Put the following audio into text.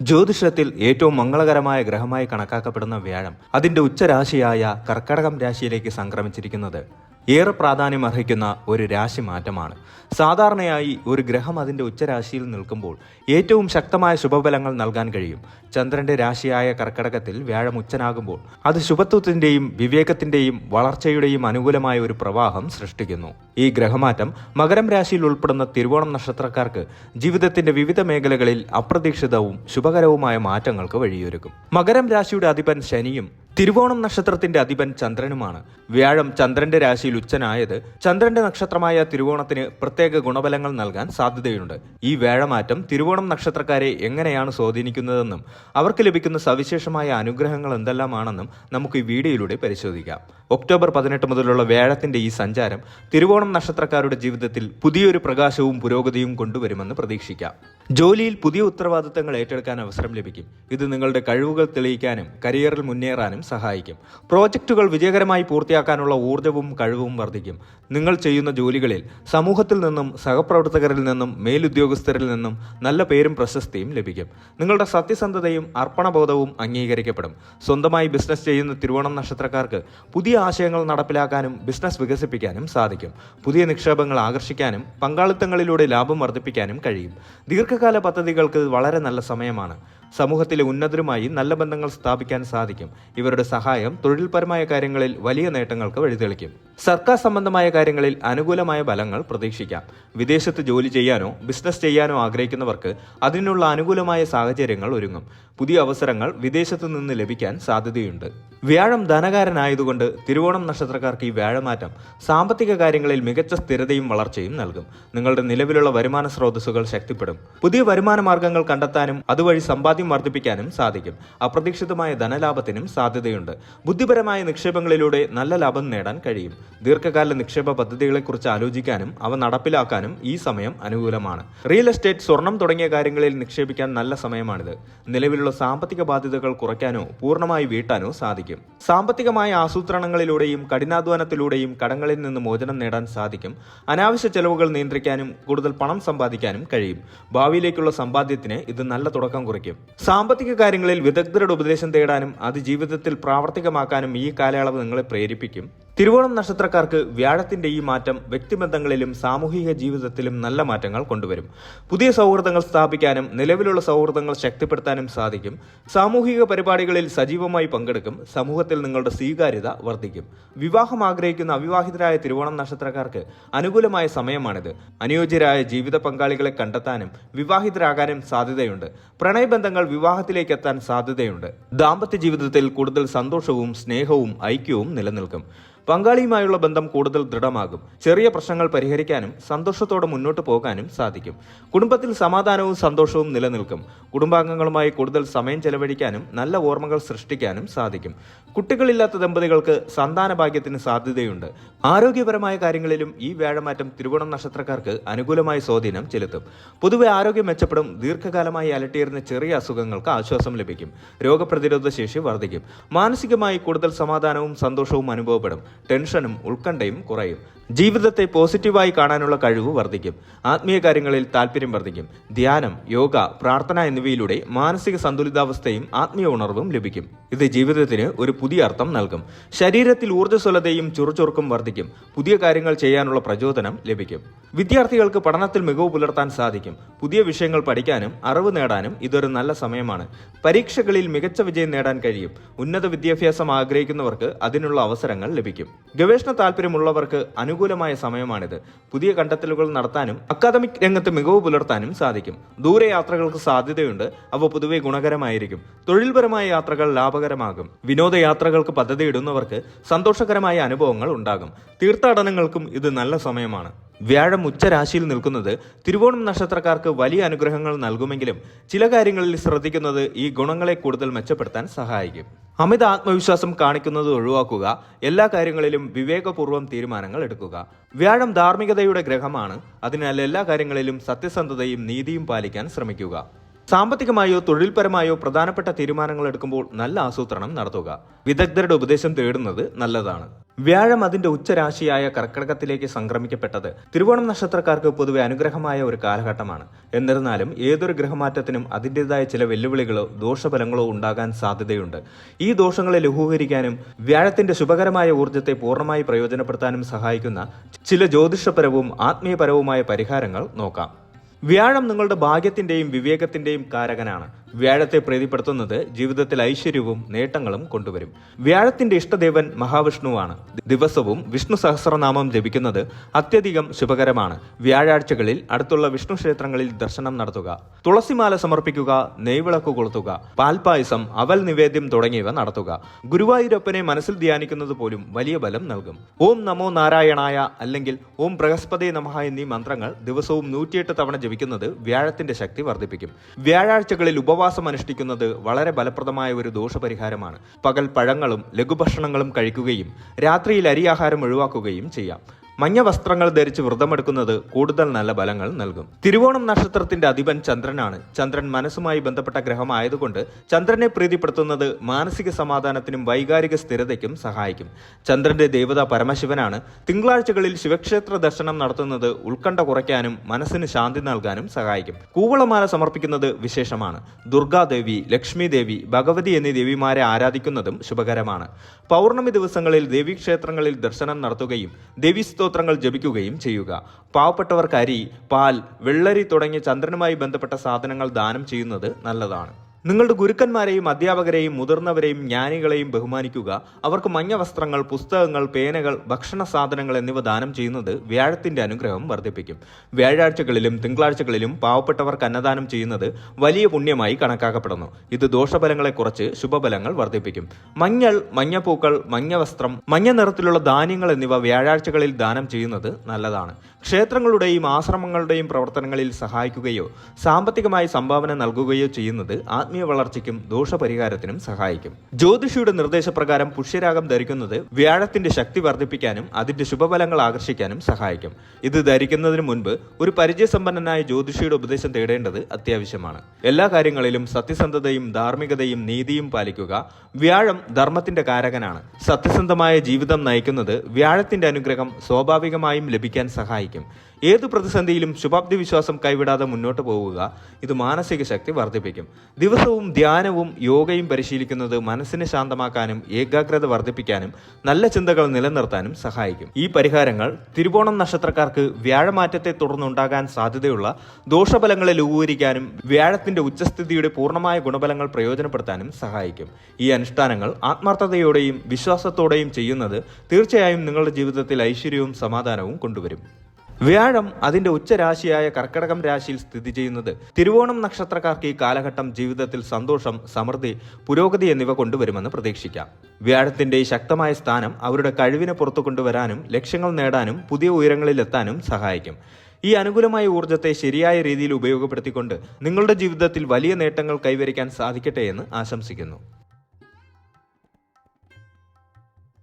ജ്യോതിഷത്തിൽ ഏറ്റവും മംഗളകരമായ ഗ്രഹമായി കണക്കാക്കപ്പെടുന്ന വ്യാഴം അതിന്റെ ഉച്ചരാശിയായ കർക്കടകം രാശിയിലേക്ക് സംക്രമിച്ചിരിക്കുന്നത്. ഏറെ പ്രാധാന്യം അർഹിക്കുന്ന ഒരു രാശി മാറ്റമാണ്. സാധാരണയായി ഒരു ഗ്രഹം അതിന്റെ ഉച്ചരാശിയിൽ നിൽക്കുമ്പോൾ ഏറ്റവും ശക്തമായ ശുഭഫലങ്ങൾ നൽകാൻ കഴിയും. ചന്ദ്രന്റെ രാശിയായ കർക്കടകത്തിൽ വ്യാഴം ഉച്ചനാകുമ്പോൾ അത് ശുഭത്വത്തിന്റെയും വിവേകത്തിന്റെയും വളർച്ചയുടെയും അനുകൂലമായ ഒരു പ്രവാഹം സൃഷ്ടിക്കുന്നു. ഈ ഗ്രഹമാറ്റം മകരം രാശിയിൽ ഉൾപ്പെടുന്ന തിരുവോണം നക്ഷത്രക്കാർക്ക് ജീവിതത്തിന്റെ വിവിധ മേഖലകളിൽ അപ്രതീക്ഷിതവും ശുഭകരവുമായ മാറ്റങ്ങൾക്ക് വഴിയൊരുക്കും. മകരം രാശിയുടെ അധിപൻ ശനിയും തിരുവോണം നക്ഷത്രത്തിന്റെ അധിപൻ ചന്ദ്രനുമാണ്. വ്യാഴം ചന്ദ്രന്റെ രാശിയിൽ ഉച്ചനായത് ചന്ദ്രന്റെ നക്ഷത്രമായ തിരുവോണത്തിന് പ്രത്യേക ഗുണബലങ്ങൾ നൽകാൻ സാധ്യതയുണ്ട്. ഈ വ്യാഴമാറ്റം തിരുവോണം നക്ഷത്രക്കാരെ എങ്ങനെയാണ് സ്വാധീനിക്കുന്നതെന്നും അവർക്ക് ലഭിക്കുന്ന സവിശേഷമായ അനുഗ്രഹങ്ങൾ എന്തെല്ലാമാണെന്നും നമുക്ക് ഈ വീഡിയോയിലൂടെ പരിശോധിക്കാം. ഒക്ടോബർ പതിനെട്ട് മുതലുള്ള വ്യാഴത്തിന്റെ ഈ സഞ്ചാരം തിരുവോണം നക്ഷത്രക്കാരുടെ ജീവിതത്തിൽ പുതിയൊരു പ്രകാശവും പുരോഗതിയും കൊണ്ടുവരുമെന്ന് പ്രതീക്ഷിക്കാം. ജോലിയിൽ പുതിയ ഉത്തരവാദിത്തങ്ങൾ ഏറ്റെടുക്കാൻ അവസരം ലഭിക്കും. ഇത് നിങ്ങളുടെ കഴിവുകൾ തെളിയിക്കാനും കരിയറിൽ മുന്നേറാനും സഹായിക്കും. പ്രോജക്റ്റുകൾ വിജയകരമായി പൂർത്തിയാക്കാനുള്ള ഊർജവും കഴിവും വർദ്ധിക്കും. നിങ്ങൾ ചെയ്യുന്ന ജോലികളിൽ സമൂഹത്തിൽ നിന്നും സഹപ്രവർത്തകരിൽ നിന്നും മേലുദ്യോഗസ്ഥരിൽ നിന്നും നല്ല പേരും പ്രശസ്തിയും ലഭിക്കും. നിങ്ങളുടെ സത്യസന്ധതയും അർപ്പണബോധവും അംഗീകരിക്കപ്പെടും. സ്വന്തമായി ബിസിനസ് ചെയ്യുന്ന തിരുവോണം നക്ഷത്രക്കാർക്ക് പുതിയ ആശയങ്ങൾ നടപ്പിലാക്കാനും ബിസിനസ് വികസിപ്പിക്കാനും സാധിക്കും. പുതിയ നിക്ഷേപങ്ങൾ ആകർഷിക്കാനും പങ്കാളിത്തങ്ങളിലൂടെ ലാഭം വർദ്ധിപ്പിക്കാനും കഴിയും. ദീർഘകാല പദ്ധതികൾക്ക് വളരെ നല്ല സമയമാണ്. സമൂഹത്തിലെ ഉന്നതരുമായി നല്ല ബന്ധങ്ങൾ സ്ഥാപിക്കാൻ സാധിക്കും. ഇവരുടെ സഹായം തൊഴിൽപരമായ കാര്യങ്ങളിൽ വലിയ നേട്ടങ്ങൾക്ക് വഴിതെളിക്കും. സർക്കാർ സംബന്ധമായ കാര്യങ്ങളിൽ അനുകൂലമായ ഫലങ്ങൾ പ്രതീക്ഷിക്കാം. വിദേശത്ത് ജോലി ചെയ്യാനോ ബിസിനസ് ചെയ്യാനോ ആഗ്രഹിക്കുന്നവർക്ക് അതിനുള്ള അനുകൂലമായ സാഹചര്യങ്ങൾ ഒരുങ്ങും. പുതിയ അവസരങ്ങൾ വിദേശത്തു നിന്ന് ലഭിക്കാൻ സാധ്യതയുണ്ട്. വ്യാഴം ധനകാരനായതുകൊണ്ട് തിരുവോണം നക്ഷത്രക്കാർക്ക് ഈ വ്യാഴമാറ്റം സാമ്പത്തിക കാര്യങ്ങളിൽ മികച്ച സ്ഥിരതയും വളർച്ചയും നൽകും. നിങ്ങളുടെ നിലവിലുള്ള വരുമാന സ്രോതസ്സുകൾ ശക്തിപ്പെടും. പുതിയ വരുമാന മാർഗങ്ങൾ കണ്ടെത്താനും അതുവഴി സമ്പാദ്യം വർദ്ധിപ്പിക്കാനും സാധിക്കും. അപ്രതീക്ഷിതമായ ധനലാഭത്തിനും സാധ്യതയുണ്ട്. ബുദ്ധിപരമായ നിക്ഷേപങ്ങളിലൂടെ നല്ല ലാഭം നേടാൻ കഴിയും. ദീർഘകാല നിക്ഷേപ പദ്ധതികളെക്കുറിച്ച് ആലോചിക്കാനും അവ നടപ്പിലാക്കാനും ഈ സമയം അനുകൂലമാണ്. റിയൽ എസ്റ്റേറ്റ് സ്വർണം തുടങ്ങിയ കാര്യങ്ങളിൽ നിക്ഷേപിക്കാൻ നല്ല സമയമാണിത്. നിലവിലുള്ള സാമ്പത്തിക ബാധ്യതകൾ കുറയ്ക്കാനോ പൂർണമായി വീട്ടാനോ സാധിക്കും. സാമ്പത്തികമായ ആസൂത്രണങ്ങളിലൂടെയും കഠിനാധ്വാനത്തിലൂടെയും കടങ്ങളിൽ നിന്ന് മോചനം നേടാൻ സാധിക്കും. അനാവശ്യ ചെലവുകൾ നിയന്ത്രിക്കാനും കൂടുതൽ പണം സമ്പാദിക്കാനും കഴിയും. ഭാവിയിലേക്കുള്ള സമ്പാദ്യത്തിന് ഇത് നല്ല തുടക്കം കുറിക്കും. സാമ്പത്തിക കാര്യങ്ങളിൽ വിദഗ്ധരുടെ ഉപദേശം തേടാനും അത് ജീവിതത്തിൽ പ്രാവർത്തികമാക്കാനും ഈ കാലയളവ് നിങ്ങളെ പ്രേരിപ്പിക്കും. തിരുവോണം നക്ഷത്രക്കാർക്ക് വ്യാഴത്തിന്റെ ഈ മാറ്റം വ്യക്തിബന്ധങ്ങളിലും സാമൂഹിക ജീവിതത്തിലും നല്ല മാറ്റങ്ങൾ കൊണ്ടുവരും. പുതിയ സൗഹൃദങ്ങൾ സ്ഥാപിക്കാനും നിലവിലുള്ള സൗഹൃദങ്ങൾ ശക്തിപ്പെടുത്താനും സാധിക്കും. സാമൂഹിക പരിപാടികളിൽ സജീവമായി പങ്കെടുക്കും. സമൂഹത്തിൽ നിങ്ങളുടെ സ്വീകാര്യത വർദ്ധിക്കും. വിവാഹം ആഗ്രഹിക്കുന്ന അവിവാഹിതരായ തിരുവോണം നക്ഷത്രക്കാർക്ക് അനുകൂലമായ സമയമാണിത്. അനുയോജ്യരായ ജീവിത പങ്കാളികളെ കണ്ടെത്താനും വിവാഹിതരാകാനും സാധ്യതയുണ്ട്. പ്രണയബന്ധങ്ങൾ വിവാഹത്തിലേക്ക് എത്താൻ സാധ്യതയുണ്ട്. ദാമ്പത്യ ജീവിതത്തിൽ കൂടുതൽ സന്തോഷവും സ്നേഹവും ഐക്യവും നിലനിൽക്കും. പങ്കാളിയുമായുള്ള ബന്ധം കൂടുതൽ ദൃഢമാകും. ചെറിയ പ്രശ്നങ്ങൾ പരിഹരിക്കാനും സന്തോഷത്തോടെ മുന്നോട്ട് പോകാനും സാധിക്കും. കുടുംബത്തിൽ സമാധാനവും സന്തോഷവും നിലനിൽക്കും. കുടുംബാംഗങ്ങളുമായി കൂടുതൽ സമയം ചെലവഴിക്കാനും നല്ല ഓർമ്മകൾ സൃഷ്ടിക്കാനും സാധിക്കും. കുട്ടികളില്ലാത്ത ദമ്പതികൾക്ക് സന്താന ഭാഗ്യത്തിന് സാധ്യതയുണ്ട്. ആരോഗ്യപരമായ കാര്യങ്ങളിലും ഈ വ്യാഴമാറ്റം തിരുവോണം നക്ഷത്രക്കാർക്ക് അനുകൂലമായ സ്വാധീനം ചെലുത്തും. പൊതുവെ ആരോഗ്യം മെച്ചപ്പെടും ദീർഘകാലമായി അലട്ടിയിരുന്ന ചെറിയ അസുഖങ്ങൾക്ക് ആശ്വാസം ലഭിക്കും. രോഗപ്രതിരോധ ശേഷി വർദ്ധിക്കും. മാനസികമായി കൂടുതൽ സമാധാനവും സന്തോഷവും അനുഭവപ്പെടും. ടെൻഷനും ഉത്കണ്ഠയും കുറയും. ജീവിതത്തെ പോസിറ്റീവായി കാണാനുള്ള കഴിവ് വർദ്ധിക്കും. ആത്മീയ കാര്യങ്ങളിൽ താല്പര്യം വർദ്ധിക്കും. ധ്യാനം യോഗ പ്രാർത്ഥന എന്നിവയിലൂടെ മാനസിക സന്തുലിതാവസ്ഥയും ആത്മീയ ഉണർവും ലഭിക്കും. ഇത് ജീവിതത്തിന് ഒരു പുതിയ അർത്ഥം നൽകും. ശരീരത്തിൽ ഊർജസ്വലതയും ചുറുചുറുക്കും വർദ്ധിക്കും. പുതിയ കാര്യങ്ങൾ ചെയ്യാനുള്ള പ്രചോദനം ലഭിക്കും. വിദ്യാർത്ഥികൾക്ക് പഠനത്തിൽ മികവ് പുലർത്താൻ സാധിക്കും. പുതിയ വിഷയങ്ങൾ പഠിക്കാനും അറിവ് നേടാനും ഇതൊരു നല്ല സമയമാണ്. പരീക്ഷകളിൽ മികച്ച വിജയം നേടാൻ കഴിയും. ഉന്നത വിദ്യാഭ്യാസം ആഗ്രഹിക്കുന്നവർക്ക് അതിനുള്ള അവസരങ്ങൾ ലഭിക്കും. ഗവേഷണ താല്പര്യമുള്ളവർക്ക് അനുകൂലമായ സമയമാണിത്. പുതിയ കണ്ടെത്തലുകൾ നടത്താനും അക്കാദമിക് രംഗത്ത് മികവ് പുലർത്താനും സാധിക്കും. ദൂരയാത്രകൾക്ക് സാധ്യതയുണ്ട്. അവ പൊതുവെ ഗുണകരമായിരിക്കും. തൊഴിൽപരമായ യാത്രകൾ ലാഭകരമാകും. വിനോദയാത്രകൾക്ക് പദ്ധതിയിടുന്നവർക്ക് സന്തോഷകരമായ അനുഭവങ്ങൾ ഉണ്ടാകും. തീർത്ഥാടനങ്ങൾക്കും ഇത് നല്ല സമയമാണ്. വ്യാഴം ഉച്ചരാശിയിൽ നിൽക്കുന്നത് തിരുവോണം നക്ഷത്രക്കാർക്ക് വലിയ അനുഗ്രഹങ്ങൾ നൽകുമെങ്കിലും ചില കാര്യങ്ങളിൽ ശ്രദ്ധിക്കുന്നത് ഈ ഗുണങ്ങളെ കൂടുതൽ മെച്ചപ്പെടുത്താൻ സഹായിക്കും. അമിത ആത്മവിശ്വാസം കാണിക്കുന്നത് ഒഴിവാക്കുക എല്ലാ കാര്യങ്ങളിലും വിവേകപൂർവം തീരുമാനങ്ങൾ എടുക്കുക. വ്യാഴം ധാർമ്മികതയുടെ ഗ്രഹമാണ് അതിനാൽ എല്ലാ കാര്യങ്ങളിലും സത്യസന്ധതയും നീതിയും പാലിക്കാൻ ശ്രമിക്കുക. സാമ്പത്തികമായോ തൊഴിൽപരമായോ പ്രധാനപ്പെട്ട തീരുമാനങ്ങൾ എടുക്കുമ്പോൾ നല്ല ആസൂത്രണം നടത്തുക. വിദഗ്ധരുടെ ഉപദേശം തേടുന്നത് നല്ലതാണ്. വ്യാഴം അതിന്റെ ഉച്ചരാശിയായ കർക്കടകത്തിലേക്ക് സംക്രമിക്കപ്പെട്ടത്. തിരുവോണം നക്ഷത്രക്കാർക്ക് പൊതുവെ അനുഗ്രഹമായ ഒരു കാലഘട്ടമാണ്. എന്നിരുന്നാലും ഏതൊരു ഗ്രഹമാറ്റത്തിനും അതിന്റെതായ ചില വെല്ലുവിളികളോ ദോഷഫലങ്ങളോ ഉണ്ടാകാൻ സാധ്യതയുണ്ട്. ഈ ദോഷങ്ങളെ ലഘൂകരിക്കാനും വ്യാഴത്തിന്റെ ശുഭകരമായ ഊർജത്തെ പൂർണമായി പ്രയോജനപ്പെടുത്താനും സഹായിക്കുന്ന ചില ജ്യോതിഷപരവും ആത്മീയപരവുമായ പരിഹാരങ്ങൾ നോക്കാം. വ്യാഴം നിങ്ങളുടെ ഭാഗ്യത്തിന്റെയും വിവേകത്തിന്റെയും കാരകനാണ്. വ്യാഴത്തെ പ്രീതിപ്പെടുത്തുന്നത് ജീവിതത്തിൽ ഐശ്വര്യവും നേട്ടങ്ങളും കൊണ്ടുവരും. വ്യാഴത്തിന്റെ ഇഷ്ടദേവൻ മഹാവിഷ്ണുവാണ്. ദിവസവും വിഷ്ണു സഹസ്രനാമം ജപിക്കുന്നത് അത്യധികം ശുഭകരമാണ്. വ്യാഴാഴ്ചകളിൽ അടുത്തുള്ള വിഷ്ണു ക്ഷേത്രങ്ങളിൽ ദർശനം നടത്തുക. തുളസിമാല സമർപ്പിക്കുക നെയ്വിളക്ക് കൊളുത്തുക പാൽപായസം അവൽ നിവേദ്യം തുടങ്ങിയവ നടത്തുക. ഗുരുവായൂരപ്പനെ മനസ്സിൽ ധ്യാനിക്കുന്നത് പോലും വലിയ ബലം നൽകും. ഓം നമോ നാരായണായ അല്ലെങ്കിൽ ഓം ബൃഹസ്പതി നമഃ എന്നീ മന്ത്രങ്ങൾ ദിവസവും നൂറ്റിയെട്ട് തവണ ജപിക്കുന്നത് വ്യാഴത്തിന്റെ ശക്തി വർദ്ധിപ്പിക്കും. വ്യാഴാഴ്ചകളിൽ ഉപവാസം അനുഷ്ഠിക്കുന്നത് വളരെ ഫലപ്രദമായ ഒരു ദോഷപരിഹാരമാണ്. പകൽ പഴങ്ങളും ലഘുഭക്ഷണങ്ങളും കഴിക്കുകയും രാത്രിയിൽ അരിയാഹാരം ഒഴിവാക്കുകയും ചെയ്യാം. മഞ്ഞ വസ്ത്രങ്ങൾ ധരിച്ച് വ്രതമെടുക്കുന്നത് കൂടുതൽ നല്ല ഫലങ്ങൾ നൽകും. തിരുവോണം നക്ഷത്രത്തിന്റെ അധിപൻ ചന്ദ്രനാണ്. ചന്ദ്രൻ മനസ്സുമായി ബന്ധപ്പെട്ട ഗ്രഹമായതുകൊണ്ട് ചന്ദ്രനെ പ്രീതിപ്പെടുത്തുന്നത് മാനസിക സമാധാനത്തിനും വൈകാരിക സ്ഥിരതയ്ക്കും സഹായിക്കും. ചന്ദ്രന്റെ ദേവത പരമശിവനാണ്. തിങ്കളാഴ്ചകളിൽ ശിവക്ഷേത്ര ദർശനം നടത്തുന്നത് ഉത്കണ്ഠ കുറയ്ക്കാനും മനസ്സിന് ശാന്തി നൽകാനും സഹായിക്കും. കൂവളമാല സമർപ്പിക്കുന്നത് വിശേഷമാണ്. ദുർഗാദേവി ലക്ഷ്മി ദേവി ഭഗവതി എന്നീ ദേവിമാരെ ആരാധിക്കുന്നതും ശുഭകരമാണ്. പൗർണമി ദിവസങ്ങളിൽ ദേവീക്ഷേത്രങ്ങളിൽ ദർശനം നടത്തുകയും ദേവീസ്തോത്രങ്ങൾ ജപിക്കുകയും ചെയ്യുക. പാവപ്പെട്ടവർക്ക് അരി പാൽ വെള്ളരി തുടങ്ങിയ ചന്ദ്രനുമായി ബന്ധപ്പെട്ട സാധനങ്ങൾ ദാനം ചെയ്യുന്നത് നല്ലതാണ്. നിങ്ങളുടെ ഗുരുക്കന്മാരെയും അധ്യാപകരെയും മുതിർന്നവരെയും ജ്ഞാനികളെയും ബഹുമാനിക്കുക. അവർക്ക് മഞ്ഞ വസ്ത്രങ്ങൾ പുസ്തകങ്ങൾ പേനകൾ ഭക്ഷണ സാധനങ്ങൾ എന്നിവ ദാനം ചെയ്യുന്നത് വ്യാഴത്തിന്റെ അനുഗ്രഹം വർദ്ധിപ്പിക്കും. വ്യാഴാഴ്ചകളിലും തിങ്കളാഴ്ചകളിലും പാവപ്പെട്ടവർക്ക് അന്നദാനം ചെയ്യുന്നത് വലിയ പുണ്യമായി കണക്കാക്കപ്പെടുന്നു. ഇത് ദോഷഫലങ്ങളെ കുറച്ച് ശുഭഫലങ്ങൾ വർദ്ധിപ്പിക്കും. മഞ്ഞൾ മഞ്ഞപ്പൂക്കൾ മഞ്ഞ വസ്ത്രം മഞ്ഞ നിറത്തിലുള്ള ധാന്യങ്ങൾ എന്നിവ വ്യാഴാഴ്ചകളിൽ ദാനം ചെയ്യുന്നത് നല്ലതാണ്. ക്ഷേത്രങ്ങളുടെയും ആശ്രമങ്ങളുടെയും പ്രവർത്തനങ്ങളിൽ സഹായിക്കുകയോ സാമ്പത്തികമായി സംഭാവന നൽകുകയോ ചെയ്യുന്നത് ആത്മീയ വളർച്ചയ്ക്കും ദോഷപരിഹാരത്തിനും സഹായിക്കും. ജ്യോതിഷിയുടെ നിർദ്ദേശപ്രകാരം പുഷ്യരാഗം ധരിക്കുന്നത് വ്യാഴത്തിന്റെ ശക്തി വർദ്ധിപ്പിക്കാനും അതിന്റെ ശുഭഫലങ്ങൾ ആകർഷിക്കാനും സഹായിക്കും. ഇത് ധരിക്കുന്നതിന് മുൻപ് ഒരു പരിചയസമ്പന്നനായ ജ്യോതിഷിയുടെ ഉപദേശം തേടേണ്ടത് അത്യാവശ്യമാണ്. എല്ലാ കാര്യങ്ങളിലും സത്യസന്ധതയും ധാർമ്മികതയും നീതിയും പാലിക്കുക വ്യാഴം ധർമ്മത്തിന്റെ കാരകനാണ്. സത്യസന്ധമായ ജീവിതം നയിക്കുന്നത് വ്യാഴത്തിന്റെ അനുഗ്രഹം സ്വാഭാവികമായും ലഭിക്കാൻ സഹായിക്കും. ഏതു പ്രതിസന്ധിയിലും ശുഭാപ്തി വിശ്വാസം കൈവിടാതെ മുന്നോട്ട് പോവുക ഇത് മാനസിക ശക്തി വർദ്ധിപ്പിക്കും. ദിവസവും ധ്യാനവും യോഗയും പരിശീലിക്കുന്നത് മനസ്സിനെ ശാന്തമാക്കാനും ഏകാഗ്രത വർദ്ധിപ്പിക്കാനും നല്ല ചിന്തകൾ നിലനിർത്താനും സഹായിക്കും. ഈ പരിഹാരങ്ങൾ തിരുവോണം നക്ഷത്രക്കാർക്ക് വ്യാഴമാറ്റത്തെ തുടർന്നുണ്ടാകാൻ സാധ്യതയുള്ള ദോഷഫലങ്ങളെ ലഘൂകരിക്കാനും വ്യാഴത്തിന്റെ ഉച്ചസ്ഥിതിയുടെ പൂർണമായ ഗുണഫലങ്ങൾ പ്രയോജനപ്പെടുത്താനും സഹായിക്കും. ഈ അനുഷ്ഠാനങ്ങൾ ആത്മാർത്ഥതയോടെയും വിശ്വാസത്തോടെയും ചെയ്യുന്നത് തീർച്ചയായും നിങ്ങളുടെ ജീവിതത്തിൽ ഐശ്വര്യവും സമാധാനവും കൊണ്ടുവരും. വ്യാഴം അതിന്റെ ഉച്ചരാശിയായ കർക്കടകം രാശിയിൽ സ്ഥിതി ചെയ്യുന്നത്. തിരുവോണം നക്ഷത്രക്കാർക്ക് ഈ കാലഘട്ടം ജീവിതത്തിൽ സന്തോഷം സമൃദ്ധി പുരോഗതി എന്നിവ കൊണ്ടുവരുമെന്ന് പ്രതീക്ഷിക്കാം. വ്യാഴത്തിന്റെ ഈ ശക്തമായ സ്ഥാനം അവരുടെ കഴിവിനെ പുറത്തു കൊണ്ടുവരാനും ലക്ഷ്യങ്ങൾ നേടാനും പുതിയ ഉയരങ്ങളിൽ എത്താനും സഹായിക്കും. ഈ അനുകൂലമായ ഊർജത്തെ ശരിയായ രീതിയിൽ ഉപയോഗപ്പെടുത്തിക്കൊണ്ട് നിങ്ങളുടെ ജീവിതത്തിൽ വലിയ നേട്ടങ്ങൾ കൈവരിക്കാൻ സാധിക്കട്ടെ എന്ന് ആശംസിക്കുന്നു.